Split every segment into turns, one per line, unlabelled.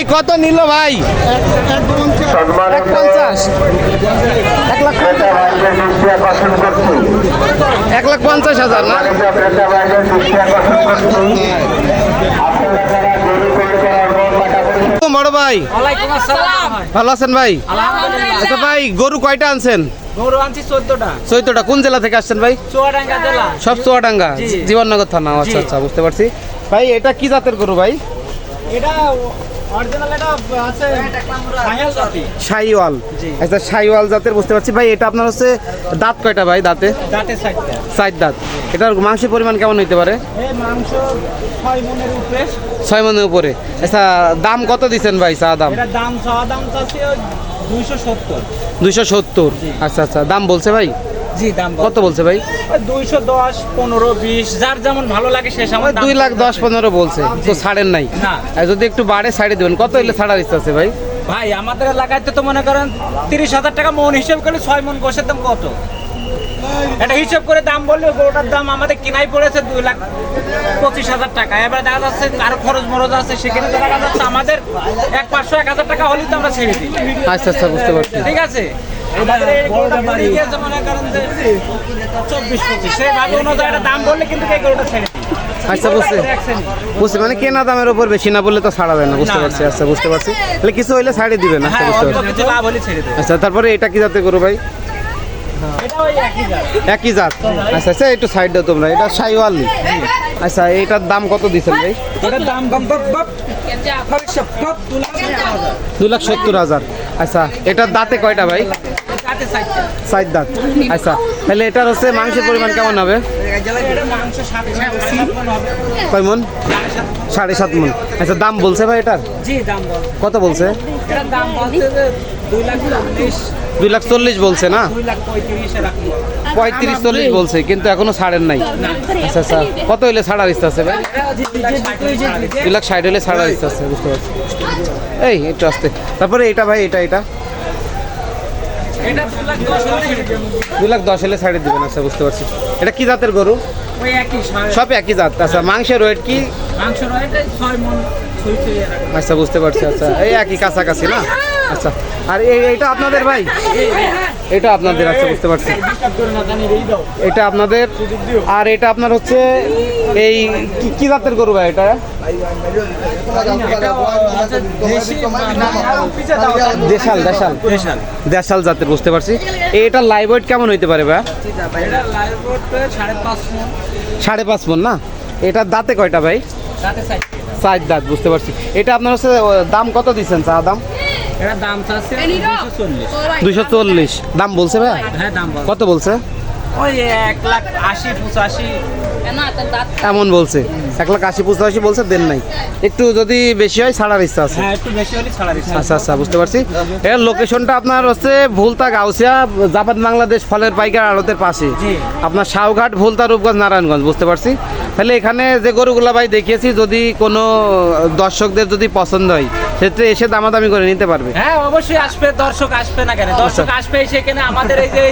ভাই কত নিল ভাই? এক পঞ্চাশ। এক লাখ এক লাখ পঞ্চাশ হাজার না? বড় ভাই। ভালো আছেন ভাই? আচ্ছা ভাই গরু কয়টা আনছেন?
গরু আনছি চোদ্দটা।
চৈতটা কোন জেলা থেকে আসছেন ভাই?
চুয়াডাঙ্গা জেলা।
সব চুয়াডাঙ্গা। জীবননগর থানা। আচ্ছা আচ্ছা বুঝতে পারছি। ভাই এটা কি জাতের গরু ভাই?
এটা অরিজিনাল এটা আছে সাহেল জাতি।
শাইওয়াল। আচ্ছা শাইওয়াল জাতের বুঝতে পারছি। ভাই এটা আপনার হচ্ছে দাঁত কয়টা ভাই দাঁতে? সাইড দাঁত। এটার মাংসের পরিমাণ কেমন হইতে পারে?
ছয় মনের উপরে।
ছয় মনের উপরে। আচ্ছা দাম কত দিচ্ছেন ভাই চা দাম?
দাম দুইশো সত্তর।
আচ্ছা আচ্ছা দাম বলছে ভাই?
জি দাম
কত বলছে ভাই?
দুইশো দশ পনেরো বিশ যার যেমন ভালো লাগে সে সময়
দুই লাখ দশ পনেরো বলছে তো ছাড়েন নাই।
না।
যদি একটু বাড়ে ছাড়ে দেবেন। কত হইলে ছাড়ার ইচ্ছা আছে ভাই?
ভাই আমাদের এলাকায় তো মনে করেন তিরিশ হাজার টাকা মন হিসেব করলে ছয় মন গোসের দাম কত? এটা হিসেব করে দাম বললে গরুটার দাম আমাদের কিনাই পড়েছে দুই লাখ পঁচিশ হাজার টাকা। এবার দেখা যাচ্ছে আরও খরচ মরচ আছে সেখানে দেখা যাচ্ছে আমাদের এক পাঁচশো এক হাজার টাকা হলেই তো আমরা ছেড়ে দিই।
আচ্ছা আচ্ছা বুঝতে পারছি।
ঠিক আছে?
আচ্ছা বুঝতে বুঝতে মানে কেনা দামের উপর বেশি না বললে তো ছাড়াবে না বুঝতে পারছি আচ্ছা বুঝতে পারছি। তাহলে কিছু হইলে ছাড়ে দিবেন আচ্ছা
হ্যাঁ
বুঝতে পারছি। আচ্ছা তারপরে এটা কি জাতের গরু ভাই?
একই জাত।
আচ্ছা আচ্ছা একটু সাইড দাও তোমরা এটা সাইওয়াল। আচ্ছা এটার দাম কত দিচ্ছেন ভাই?
এটার দাম
দু লাখ সত্তর হাজার। আচ্ছা এটার দাঁতে কয়টা ভাই? সাইড দাঁত আচ্ছা তাহলে এটার হচ্ছে মাংসের পরিমাণ কেমন হবে? কয় মন?
সাড়ে সাত
মন। আচ্ছা দাম বলছে ভাই এটার? কত বলছে?
দুই লাখ চল্লিশ।
বলছে না?
পঁয়ত্রিশ
চল্লিশ বলছে কিন্তু এখনও ছাড়েন নাই। আচ্ছা আচ্ছা। কত হইলে ছাড়ার ইচ্ছা আছে ভাই? দুই লাখ ষাট হলে ছাড়ার ইচ্ছা আছে বুঝতে পারছি। এই একটু আসতে। তারপরে এটা ভাই এটা এটা।
দুই লাখ দশ হলে ছেড়ে
দেবেন আচ্ছা বুঝতে পারছি। এটা কি জাতের গরু?
একই
সব একই জাত। আচ্ছা মাংসের ওয়েট কি?
মন
আচ্ছা বুঝতে পারছি আচ্ছা। এই একই কাছাকাছি না? আচ্ছা। আর এই এইটা আপনাদের ভাই? এটা আপনাদের আছে বুঝতে পারছি। এটা আপনাদের আর এটা আপনার হচ্ছে এই কি- জাতের গরু ভাই এটা? দেশাল দেশাল।
দেশাল
জাতের বুঝতে পারছি। এটা লাইভ ওয়েট কেমন হইতে পারে ভাই?
সাড়ে পাঁচ মন
মন না? এটা দাঁতে কয়টা ভাই?
সাইড
দাঁত বুঝতে পারছি। এটা আপনার হচ্ছে দাম কত দিচ্ছেন চা দাম?
এটা দাম চাচ্ছে দুশো চল্লিশ।
দুইশো চল্লিশ। দাম বলছে ভাই?
হ্যাঁ দাম বল
কত বলছে?
ওই এক লাখ আশি পঁচাশি।
এমন বলছে। এক লাখ আশি পঁচাশি বলছে দেন নাই। একটু যদি বেশি হয় ছাড়ার ইচ্ছা আছে।
হ্যাঁ একটু বেশি হলে ছাড়া দিচ্ছে
আচ্ছা আচ্ছা বুঝতে পারছি। এর লোকেশনটা আপনার হচ্ছে ভুলতা গাউসিয়া জাপান বাংলাদেশ ফলের পাইকার আড়তের পাশে। আপনার শাহঘাট ভুলতা রূপগঞ্জ নারায়ণগঞ্জ বুঝতে পারছি? তাহলে এখানে যে গরুগুলা ভাই দেখিয়েছি যদি কোনো দর্শকদের যদি পছন্দ হয় সেক্ষেত্রে এসে দামাদামি করে নিতে পারবে।
হ্যাঁ অবশ্যই আসবে দর্শক আসবে না কেন? দর্শক আসবে এসে সেখানে আমাদের এই যে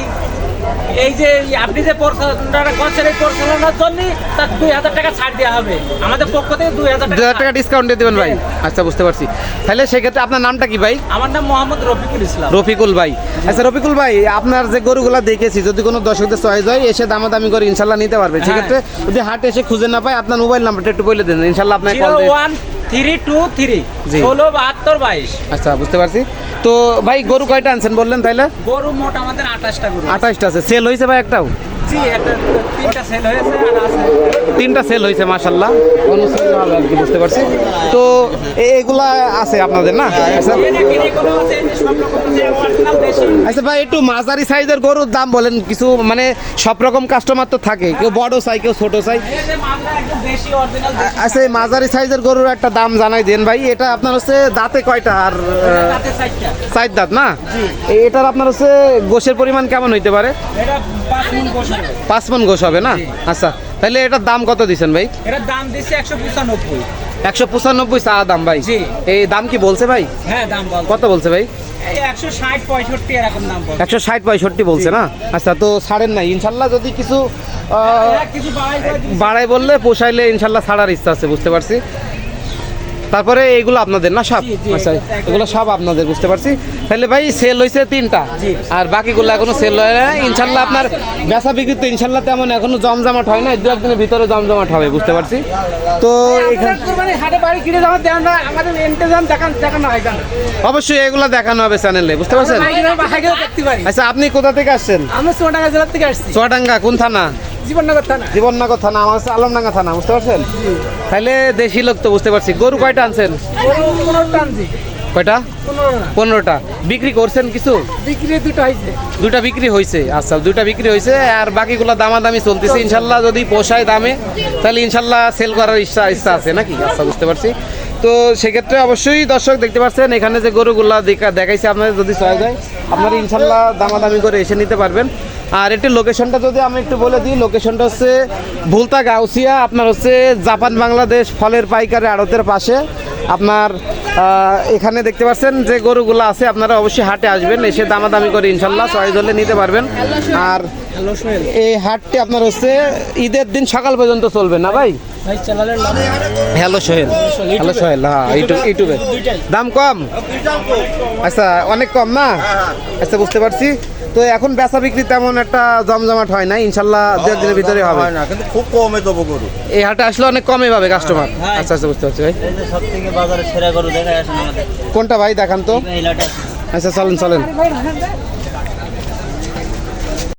এই যে আপনি যে পরিচালনাটা করছেন এই পরিচালনার জন্য তার দুই হাজার টাকা ছাড় দেওয়া হবে। আমাদের পক্ষ থেকে দুই হাজার
দু হাজার টাকা ডিসকাউন্ট দিয়ে দেবেন ভাই। আচ্ছা বুঝতে পারছি। তাহলে সেক্ষেত্রে আপনার নামটা কি ভাই?
আমার নাম মোহাম্মদ রফিকুল ইসলাম।
রফিকুল ভাই। আচ্ছা রফিকুল ভাই আপনার যে গরুগুলা দেখেছি যদি কোনো দর্শকদের চয়েস হয় এসে দামাদামি করে ইনশাল্লাহ নিতে পারবে। সেক্ষেত্রে যদি হাট এসে খুঁজে না পায় আপনার মোবাইল নাম্বারটা একটু বলে দেন। ইনশাল্লাহ আপনার call
one three two three. ষোলো বাহাত্তর বাইশ।
আচ্ছা বুঝতে পারছি। তো ভাই গরু কয়টা আনছেন বললেন তাইলে?
গরু মোট আমাদের আঠাশটা গরু
আঠাশটা আছে। সেল হয়েছে ভাই একটাও?
একটা তিনটা সেল হয়েছে
মাসাল্লাহ বুঝতে পারছি। তো এগুলা আছে আপনাদের না? আচ্ছা।
এনে কিনে কোনো আছে, এই যে সব রকম আছে, original দেশি।
আচ্ছা ভাই একটু মাঝারি সাইজের গরুর দাম বলেন। কিছু মানে সব রকম কাস্টমার তো থাকে। কেউ বড় চাই কেউ ছোট চাই। আচ্ছা এই মাঝারি সাইজের গরুর একটা দাম জানাই দেন ভাই। এটা আপনার হচ্ছে দাঁতে কয়টা? আর সাইড দাঁত না? এটার আপনার হচ্ছে গোশের পরিমাণ কেমন হইতে পারে?
পাঁচ।
মন হবে না? আচ্ছা তাহলে এটার দাম কত দিচ্ছেন ভাই?
এটার দাম দিচ্ছে একশো পঁচানব্বই।
একশো পঁচানব্বই চা দাম ভাই।
জি।
এই দাম কি বলছে ভাই?
হ্যাঁ দাম
কত বলছে ভাই?
একশো ষাট পঁয়ষট্টি
বলছে না? আচ্ছা তো ছাড়েন নাই ইনশাল্লাহ যদি কিছু
হ্যাঁ, কিছু বাড়াই
বাড়াই বললে পোষাইলে ইনশাল্লাহ ছাড়ার ইচ্ছা আছে বুঝতে পারছি। তারপরে এইগুলো আপনাদের না সব? আচ্ছা এগুলো সব আপনাদের বুঝতে পারছি। তাহলে ভাই সেল হয়েছে তিনটা। আর বাকিগুলো এখনও সেল হয় না ইনশাল্লাহ আপনার বেচা বিক্রি তো ইনশাল্লাহ তেমন এখনও জমজমাট হয় না দু একদিনের ভিতরে জমজমাট হবে বুঝতে পারছি। তো অবশ্যই এগুলো দেখানো হবে চ্যানেলে বুঝতে পারছেন? আচ্ছা আপনি কোথা থেকে আসছেন?
আমরা সোনাডাঙ্গা জেলার থেকে আসছি।
চুয়াডাঙ্গা কোন থানা?
জীবননগর থানা।
জীবননগর থানা আমার হচ্ছে আলমডাঙ্গা থানা বুঝতে পারছেন? তাহলে দেশি লোক তো বুঝতে পারছি। গরু কয়টা আনছেন? কয়টা? পনেরোটা। বিক্রি করছেন কিছু?
বিক্রি দুটো হয়েছে
দুটা বিক্রি হয়েছে আচ্ছা দুটা বিক্রি হয়েছে আর বাকিগুলো দামাদামি চলতেছে। ইনশাল্লাহ যদি পোষায় দামে তাহলে ইনশাল্লাহ সেল করার ইচ্ছা ইচ্ছা আছে নাকি? আচ্ছা বুঝতে পারছি। তো সেক্ষেত্রে অবশ্যই দর্শক দেখতে পাচ্ছেন এখানে যে গরুগুলা দেখা দেখাইছে আপনাদের যদি চয়েস হয় আপনারা ইনশাল্লাহ দামাদামি করে এসে নিতে পারবেন। আর একটি লোকেশনটা যদি আমি একটু বলে দিই লোকেশনটা হচ্ছে ভুলতা গাউসিয়া, আপনার হচ্ছে জাপান, বাংলাদেশ, ফলের পাইকারি আড়তের পাশে। আপনার এখানে দেখতে পাচ্ছেন যে গরুগুলো আছে, আপনারা অবশ্যই হাটে আসবেন, এসে দামাদামি করে ইনশাল্লাহ চয়েস হলে নিতে পারবেন। আর এই হাটটি আপনার হচ্ছে ঈদের দিন সকাল পর্যন্ত চলবে না ভাই? হ্যালো সোহেল। হ্যালো সোহেল হ্যাঁ ইউটিউব, ইউটিউবে। দাম কম? আচ্ছা অনেক কম না? আচ্ছা বুঝতে পারছি। তো এখন বেচা বিক্রি তেমন একটা জমজমাট হয় না ইনশাল্লাহ দেড় দিনের ভিতরে হবে।
না কিন্তু খুব কমে তবু গরু।
এই হাটে আসলে অনেক কমে পাবে কাস্টমার
হ্যাঁ।
আচ্ছা আচ্ছা বুঝতে পারছি ভাই।
সব থেকে বাজারে সেরা গরু দেখায় আসেন আমাদের।
কোনটা ভাই? দেখান তো। আচ্ছা চলেন চলেন।